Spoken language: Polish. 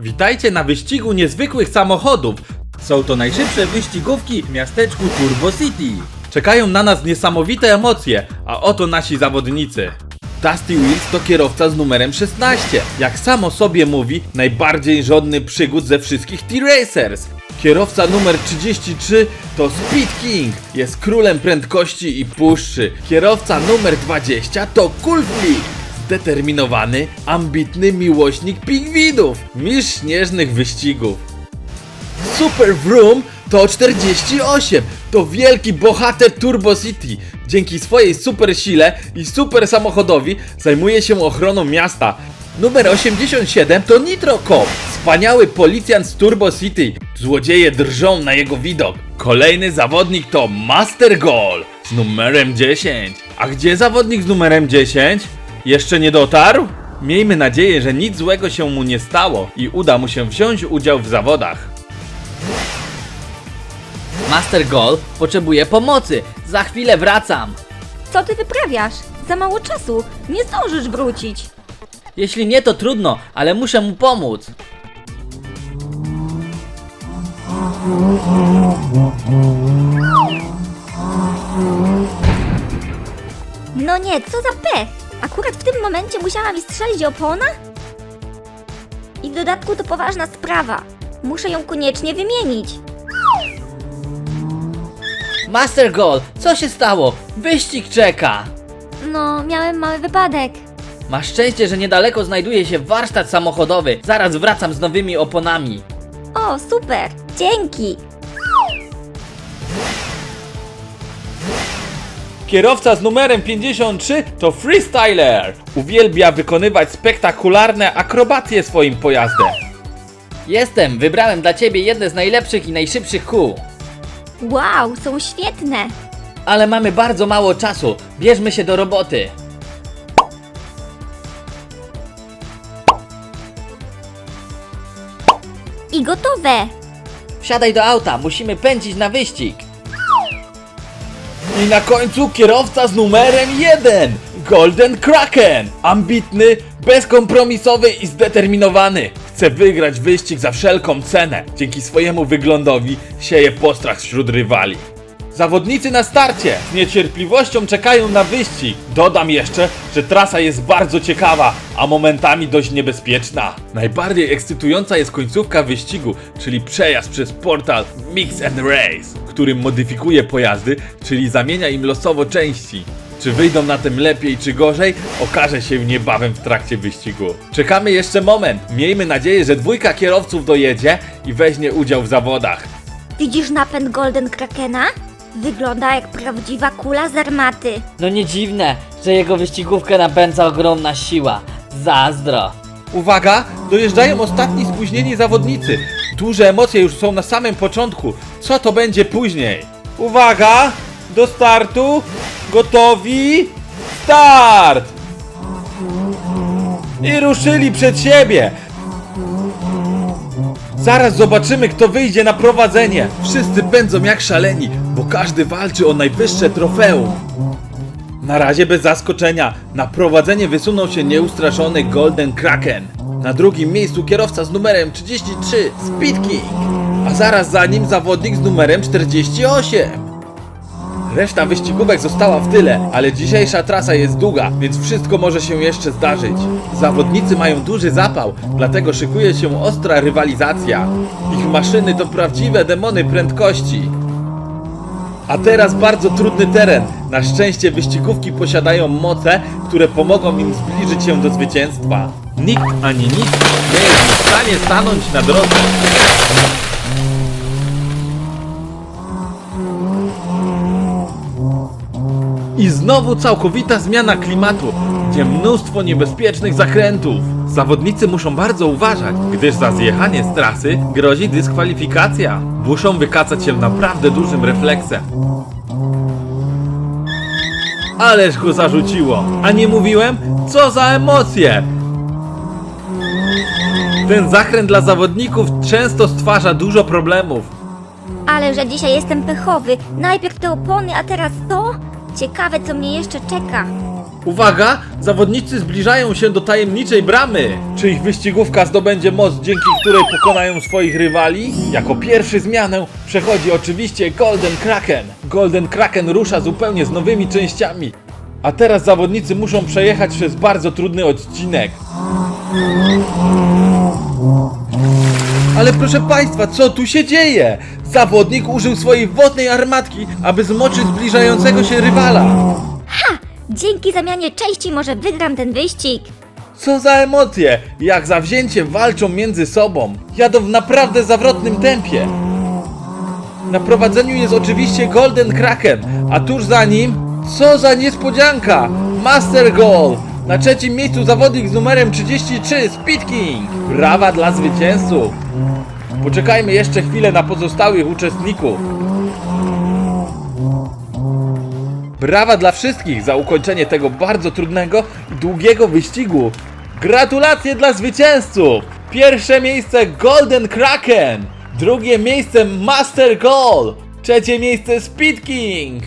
Witajcie na wyścigu niezwykłych samochodów. Są to najszybsze wyścigówki w miasteczku Turbo City. Czekają na nas niesamowite emocje, a oto nasi zawodnicy. Dusty Wheels to kierowca z numerem 16. Jak sam o sobie mówi, najbardziej żądny przygód ze wszystkich T-Racers. Kierowca numer 33 to Speed King, jest królem prędkości i puszczy. Kierowca numer 20 to Cool zdeterminowany, ambitny miłośnik pingwinów, mistrz śnieżnych wyścigów. Super Vroom to 48. To wielki bohater Turbo City. Dzięki swojej super sile i super samochodowi zajmuje się ochroną miasta. Numer 87 to Nitro Cop. Wspaniały policjant z Turbo City. Złodzieje drżą na jego widok. Kolejny zawodnik to Master Goal z numerem 10. A gdzie zawodnik z numerem 10? Jeszcze nie dotarł? Miejmy nadzieję, że nic złego się mu nie stało i uda mu się wziąć udział w zawodach. Master Goal potrzebuje pomocy. Za chwilę wracam. Co ty wyprawiasz? Za mało czasu. Nie zdążysz wrócić. Jeśli nie, to trudno, ale muszę mu pomóc. No nie, co za pech! Tym momencie musiała mi strzelić opona? I w dodatku to poważna sprawa. Muszę ją koniecznie wymienić. Master Goal, co się stało? Wyścig czeka. No, miałem mały wypadek. Masz szczęście, że niedaleko znajduje się warsztat samochodowy. Zaraz wracam z nowymi oponami. O, super! Dzięki! Kierowca z numerem 53 to freestyler. Uwielbia wykonywać spektakularne akrobacje swoim pojazdem. Jestem, wybrałem dla ciebie jedne z najlepszych i najszybszych kół. Wow, są świetne! Ale mamy bardzo mało czasu. Bierzmy się do roboty. I gotowe! Wsiadaj do auta, musimy pędzić na wyścig. I na końcu kierowca z numerem 1 Golden Kraken. Ambitny, bezkompromisowy i zdeterminowany. Chce wygrać wyścig za wszelką cenę. Dzięki swojemu wyglądowi sieje postrach wśród rywali. Zawodnicy na starcie z niecierpliwością czekają na wyścig. Dodam jeszcze, że trasa jest bardzo ciekawa, a momentami dość niebezpieczna. Najbardziej ekscytująca jest końcówka wyścigu, czyli przejazd przez portal Mix and Race, którym modyfikuje pojazdy, czyli zamienia im losowo części. Czy wyjdą na tym lepiej czy gorzej, okaże się niebawem w trakcie wyścigu. Czekamy jeszcze moment. Miejmy nadzieję, że dwójka kierowców dojedzie i weźmie udział w zawodach. Widzisz napęd Golden Krakena? Wygląda jak prawdziwa kula z armaty. No nie dziwne, że jego wyścigówkę napędza ogromna siła. Zazdro. Uwaga! Dojeżdżają ostatni spóźnieni zawodnicy. Duże emocje już są na samym początku. Co to będzie później? Uwaga! Do startu! Gotowi! Start! I ruszyli przed siebie! Zaraz zobaczymy, kto wyjdzie na prowadzenie. Wszyscy pędzą jak szaleni, bo każdy walczy o najwyższe trofeum. Na razie bez zaskoczenia. Na prowadzenie wysunął się nieustraszony Golden Kraken. Na drugim miejscu kierowca z numerem 33 Speed King. A zaraz za nim zawodnik z numerem 48. Reszta wyścigówek została w tyle, ale dzisiejsza trasa jest długa, więc wszystko może się jeszcze zdarzyć. Zawodnicy mają duży zapał, dlatego szykuje się ostra rywalizacja. Ich maszyny to prawdziwe demony prędkości. A teraz bardzo trudny teren. Na szczęście wyścigówki posiadają moce, które pomogą im zbliżyć się do zwycięstwa. Nikt ani nic nie jest w stanie stanąć na drodze. I znowu całkowita zmiana klimatu, gdzie mnóstwo niebezpiecznych zakrętów. Zawodnicy muszą bardzo uważać, gdyż za zjechanie z trasy grozi dyskwalifikacja. Muszą wykazać się naprawdę dużym refleksem. Ależ go zarzuciło. A nie mówiłem? Co za emocje! Ten zakręt dla zawodników często stwarza dużo problemów. Ale że dzisiaj jestem pechowy. Najpierw te opony, a teraz to? Ciekawe, co mnie jeszcze czeka. Uwaga! Zawodnicy zbliżają się do tajemniczej bramy. Czy ich wyścigówka zdobędzie moc, dzięki której pokonają swoich rywali? Jako pierwszy zmianę przechodzi oczywiście Golden Kraken. Golden Kraken rusza zupełnie z nowymi częściami. A teraz zawodnicy muszą przejechać przez bardzo trudny odcinek. Ale proszę Państwa, co tu się dzieje? Zawodnik użył swojej wodnej armatki, aby zmoczyć zbliżającego się rywala. Dzięki zamianie części może wygram ten wyścig. Co za emocje! Jak zawzięcie walczą między sobą. Jadą w naprawdę zawrotnym tempie. Na prowadzeniu jest oczywiście Golden Kraken, a tuż za nim, co za niespodzianka! Master Goal! Na trzecim miejscu zawodnik z numerem 33, Speed King! Brawa dla zwycięzców! Poczekajmy jeszcze chwilę na pozostałych uczestników. Brawa dla wszystkich za ukończenie tego bardzo trudnego i długiego wyścigu. Gratulacje dla zwycięzców! Pierwsze miejsce Golden Kraken, drugie miejsce Master Goal, trzecie miejsce Speed King.